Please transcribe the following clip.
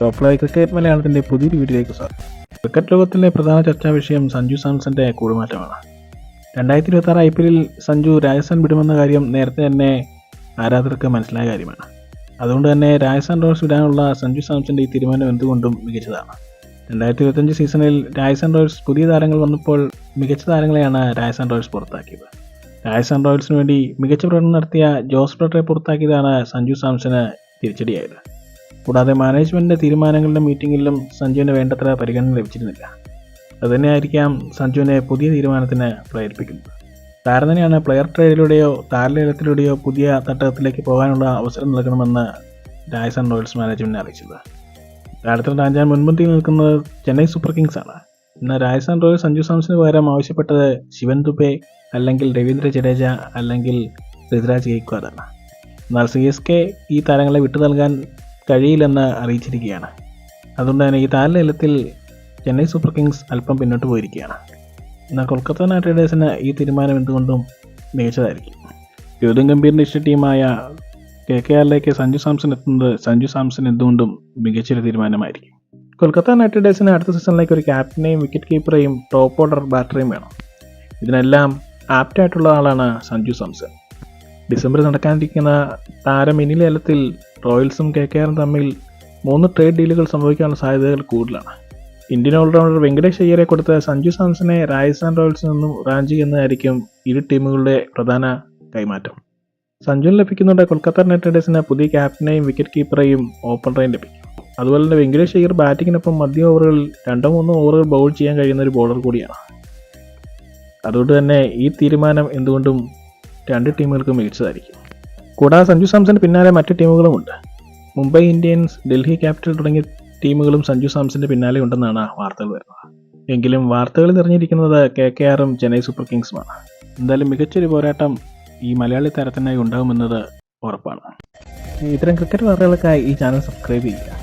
Top live cricket മലയാളത്തിന്റെ പുതിയൊരു വീഡിയോയിലേക്ക് സ്വാഗതം. ക്രിക്കറ്റ് ലോകത്തിലെ പ്രധാന ചർച്ചാ വിഷയം സഞ്ജു സാംസന്റെ കൂടുമാറ്റമാണ്. രണ്ടായിരത്തി ഇരുപത്തി ആറ് ഐ പി എല്ലിൽ സഞ്ജു രാജസ്ഥാൻ വിടുമെന്ന കാര്യം നേരത്തെ തന്നെ ആരാധകർക്ക് മനസ്സിലായ കാര്യമാണ്. അതുകൊണ്ട് തന്നെ രാജസ്ഥാൻ റോയൽസ് വിടാനുള്ള സഞ്ജു സാംസന്റെ ഈ തീരുമാനം എന്തുകൊണ്ടും മികച്ചതാണ്. രണ്ടായിരത്തി ഇരുപത്തഞ്ച് സീസണിൽ രാജസ്ഥാൻ റോയൽസ് പുതിയ താരങ്ങൾ വന്നപ്പോൾ മികച്ച താരങ്ങളെയാണ് രാജസ്ഥാൻ റോയൽസ് പുറത്താക്കിയത്. രാജസ്ഥാൻ റോയൽസിന് വേണ്ടി മികച്ച പ്രകടനം നടത്തിയ ജോസ് ബ്രട്ടറെ പുറത്താക്കിയതാണ് സഞ്ജു സാംസന് തിരിച്ചടിയായത്. കൂടാതെ മാനേജ്മെന്റിന്റെ തീരുമാനങ്ങളുടെ മീറ്റിങ്ങിലും സഞ്ജുവിന് വേണ്ടത്ര പരിഗണന ലഭിച്ചിരുന്നില്ല. അതുതന്നെയായിരിക്കാം സഞ്ജുവിനെ പുതിയ തീരുമാനത്തിന് പ്രേരിപ്പിക്കുന്നത്. താരതന്നെയാണ് പ്ലെയർ ട്രേഡിലൂടെയോ താരലേലത്തിലൂടെയോ പുതിയ തട്ടകത്തിലേക്ക് പോകാനുള്ള അവസരം നൽകണമെന്ന് രാജസ്ഥാൻ റോയൽസ് മാനേജ്മെന്റ് അറിയിച്ചത്. താരത്തിൽ രാജാൻ മുൻപന്തിയിൽ നിൽക്കുന്നത് ചെന്നൈ സൂപ്പർ കിങ്സ് ആണ്. എന്നാൽ രാജസ്ഥാൻ റോയൽസ് സഞ്ജു സാംസന് പകരം ആവശ്യപ്പെട്ടത് ശിവൻ ദുബെ അല്ലെങ്കിൽ രവീന്ദ്ര ജഡേജ അല്ലെങ്കിൽ ഋതുരാജ് ഗെയ്ക്വാദാണ്. എന്നാൽ സി എസ് കെ ഈ താരങ്ങളെ വിട്ടു നൽകാൻ കഴിയില്ലെന്ന് അറിയിച്ചിരിക്കുകയാണ്. അതുകൊണ്ട് തന്നെ ഈ താരലേലത്തിൽ ചെന്നൈ സൂപ്പർ കിങ്സ് അല്പം പിന്നോട്ട് പോയിരിക്കുകയാണ്. എന്നാൽ കൊൽക്കത്ത നൈറ്റ് റൈഡേഴ്സിന് ഈ തീരുമാനം എന്തുകൊണ്ടും മികച്ചതായിരിക്കും. ഗൗതം ഗംഭീറിന്റെ ഇഷ്ട ടീമായ കെ കെ ആറിലേക്ക് സഞ്ജു സാംസൺ എത്തുന്നത് സഞ്ജു സാംസൺ എന്തുകൊണ്ടും മികച്ചൊരു തീരുമാനമായിരിക്കും. കൊൽക്കത്ത നൈറ്റ് റൈഡേഴ്സിന് അടുത്ത സീസണിലേക്ക് ഒരു ക്യാപ്റ്റനെയും വിക്കറ്റ് കീപ്പറെയും ടോപ്പ് ഓർഡർ ബാറ്ററേയും വേണം. ഇതിനെല്ലാം ആപ്റ്റായിട്ടുള്ള ആളാണ് സഞ്ജു സാംസൺ. ഡിസംബറിൽ നടക്കാനിരിക്കുന്ന താരം ഇനി ലേലത്തിൽ റോയൽസും കെ കെ ആറും തമ്മിൽ മൂന്ന് ട്രേഡ് ഡീലുകൾ സംഭവിക്കാനുള്ള സാധ്യതകൾ കൂടുതലാണ്. ഇന്ത്യൻ ഓൾറൗണ്ടർ വെങ്കടേഷ് അയ്യരെ കൊടുത്ത സഞ്ജു സാംസനെ രാജസ്ഥാൻ റോയൽസിൽ നിന്നും റാഞ്ചി എന്നതായിരിക്കും ഇരു ടീമുകളുടെ പ്രധാന കൈമാറ്റം. സഞ്ജുവിന് ലഭിക്കുന്നുണ്ട് കൊൽക്കത്ത നൈറ്റ് റൈഡേഴ്സിന് പുതിയ ക്യാപ്റ്റനെയും വിക്കറ്റ് കീപ്പറെയും ഓപ്പണറേയും ലഭിക്കും. അതുപോലെ തന്നെ വെങ്കടേഷ് അയ്യർ ബാറ്റിങ്ങിനൊപ്പം മധ്യ ഓവറുകളിൽ രണ്ടോ മൂന്നോ ഓവറുകൾ ബൗൾ ചെയ്യാൻ കഴിയുന്ന ഒരു ബോളർ കൂടിയാണ്. അതുകൊണ്ട് തന്നെ ഈ തീരുമാനം എന്തുകൊണ്ടും രണ്ട് ടീമുകൾക്കും മികച്ചതായിരിക്കും. കൂടാതെ സഞ്ജു സാംസന് പിന്നാലെ മറ്റ് ടീമുകളുമുണ്ട് മുംബൈ ഇന്ത്യൻസ് ഡൽഹി ക്യാപിറ്റൽ തുടങ്ങിയ ടീമുകളും സഞ്ജു സാംസന്റെ പിന്നാലെ ഉണ്ടെന്നാണ് വാർത്തകൾ വരുന്നത്. എങ്കിലും വാർത്തകൾ നിറഞ്ഞിരിക്കുന്നത് കെ കെ ആറും ചെന്നൈ സൂപ്പർ കിങ്സുമാണ്. എന്തായാലും മികച്ചൊരു പോരാട്ടം ഈ മലയാളി താരത്തിനായി ഉണ്ടാകുമെന്നത് ഉറപ്പാണ്. ഇത്തരം ക്രിക്കറ്റ് വാർത്തകൾക്കായി ഈ ചാനൽ സബ്സ്ക്രൈബ് ചെയ്യുക.